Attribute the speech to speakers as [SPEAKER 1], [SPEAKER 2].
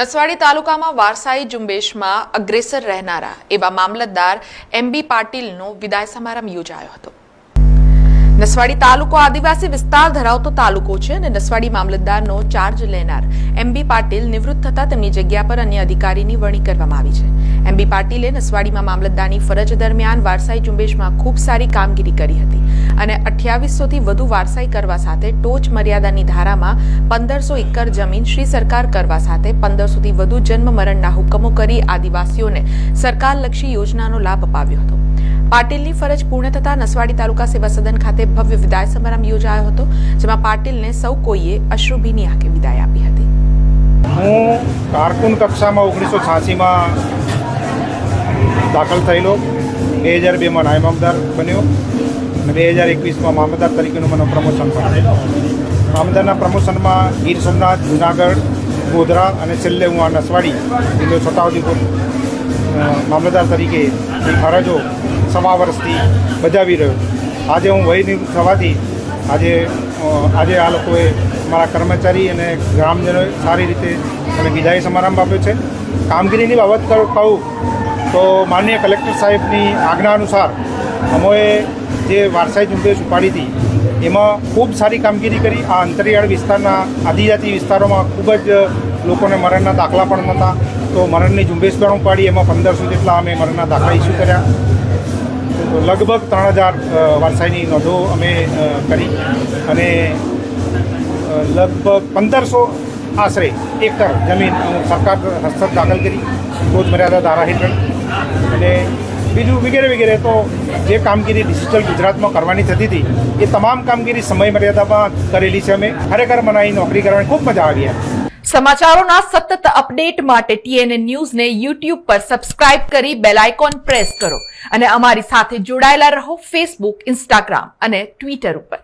[SPEAKER 1] નસવાડી તાલુકામાં વારસાઈ ઝુંબેશમાં અગ્રેસર રહેનારા એવા મામલતદાર એમ બી પાટીલનો વિદાય સમારંભ યોજાયો હતો. નસવાડી તાલુકો આદિવાસી વિસ્તાર ધરાવતો તાલુકો છે અને નસવાડી મામલતદારનો ચાર્જ લેનાર એમ બી પાટીલ નિવૃત્ત થતા તેમની જગ્યા પર અન્ય અધિકારીની વરણી કરવામાં આવી છે. એમ બી પાટીલે નસવાડીમાં મામલતદારની ફરજ દરમિયાન વારસાઈ ઝુંબેશમાં ખૂબ સારી કામગીરી કરી હતી. અને અઠ્યાવીસોથી વધુ વારસાઈ કરવા સાથે ટોચ મર્યાદાની ધારામાં પંદરસો એકર જમીન શ્રી સરકાર કરવા સાથે પંદરસોથી વધુ જન્મ મરણના હુકમો કરી આદિવાસીઓને સરકારલક્ષી યોજનાનો લાભ અપાવ્યો હતો. પાટીલની ફરજ પૂર્ણ થતા નસવાડી તાલુકા સેવા સદન ખાતે ભવ્ય વિદાય સમારંભ યોજાયો હતો, જેમાં પાટીલને સૌ કોઈએ અશ્રુભીની આંખે વિદાય આપી હતી.
[SPEAKER 2] હું કારકુન કક્ષામાં ઓગણીસો છ્યાસીમાં દાખલ થયેલો. બે હજાર બેમાં નાયબ અમદાર બન્યો. અને બે હજાર એકવીસમાં મામલતદાર તરીકેનું મને પ્રમોશન પણ મામલતદારના પ્રમોશનમાં ગીર સોમનાથ, જુનાગઢ, ગોધરા અને છેલ્લે હું આ નસવાડી જિલ્લો છોટાઉદેપુર મામલતદાર તરીકે ફરજો સવા વર્ષથી બજાવી રહ્યો આજે હું વયનિવૃત્ત થવાથી આજે આજે આ લોકોએ મારા કર્મચારી અને ગ્રામજનોએ સારી રીતે મને વિદાય સમારંભ આપ્યો છે. કામગીરીની બાબત કહું તો માનનીય કલેક્ટર સાહેબની આજ્ઞા અનુસાર અમોએ જે વારસાઈ ઝુંબેશ ઉપાડી હતી, એમાં ખૂબ સારી કામગીરી કરી. આ અંતરિયાળ વિસ્તારના આદિજાતિ વિસ્તારોમાં ખૂબ જ લોકોને મરણના દાખલા પણ નહોતા. તો મરણની ઝુંબેશ પણ ઉપાડી. એમાં પંદરસો જેટલા અમે મરણના દાખલા ઇસ્યુ કર્યા. લગભગ ત્રણ હજાર વારસાઈની નોંધો અમે કરી. અને લગભગ પંદરસો આશરે એકર જમીન સરકાર હસ્તક દાખલ કરી. રોજ મર્યાદા ધારા હેઠળ. અને બીજું વગેરે વગેરે તો જે કામગીરી ડિજિટલ ગુજરાતમાં કરવાની થતી હતી, એ તમામ કામગીરી સમય મર્યાદામાં કરેલી છે અમે. ખરેખર મને અહીં નોકરી કરવાની ખૂબ મજા આવી
[SPEAKER 1] સમાચારોના સતત અપડેટ માટે ટીએનએ ન્યૂઝને યુટ્યુબ પર સબસ્ક્રાઇબ કરી બેલ આઇકોન પ્રેસ કરો અને અમારી સાથે જોડાયેલા રહો ફેસબુક ઇન્સ્ટાગ્રામ અને ટ્વિટર ઉપર.